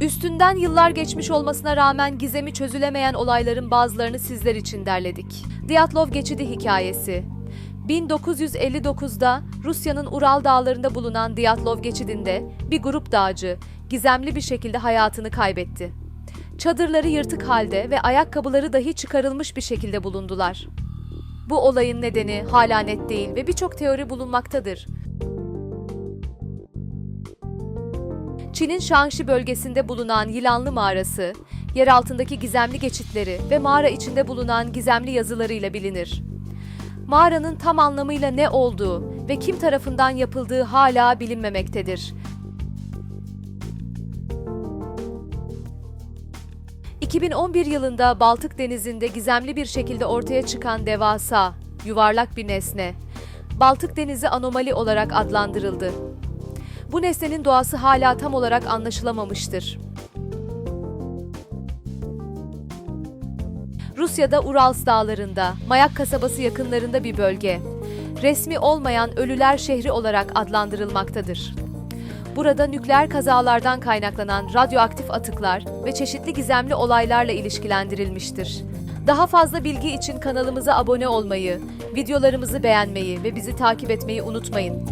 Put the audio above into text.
Üstünden yıllar geçmiş olmasına rağmen gizemi çözülemeyen olayların bazılarını sizler için derledik. Diyatlov Geçidi Hikayesi 1959'da Rusya'nın Ural Dağları'nda bulunan Diyatlov Geçidi'nde bir grup dağcı gizemli bir şekilde hayatını kaybetti. Çadırları yırtık halde ve ayakkabıları dahi çıkarılmış bir şekilde bulundular. Bu olayın nedeni hala net değil ve birçok teori bulunmaktadır. Çin'in Şangşi bölgesinde bulunan Yılanlı Mağarası, yer altındaki gizemli geçitleri ve mağara içinde bulunan gizemli yazılarıyla bilinir. Mağaranın tam anlamıyla ne olduğu ve kim tarafından yapıldığı hala bilinmemektedir. 2011 yılında Baltık Denizi'nde gizemli bir şekilde ortaya çıkan devasa, yuvarlak bir nesne, Baltık Denizi anomali olarak adlandırıldı. Bu nesnenin doğası hala tam olarak anlaşılamamıştır. Rusya'da Urals dağlarında, Mayak kasabası yakınlarında bir bölge. Resmi olmayan Ölüler Şehri olarak adlandırılmaktadır. Burada nükleer kazalardan kaynaklanan radyoaktif atıklar ve çeşitli gizemli olaylarla ilişkilendirilmiştir. Daha fazla bilgi için kanalımıza abone olmayı, videolarımızı beğenmeyi ve bizi takip etmeyi unutmayın.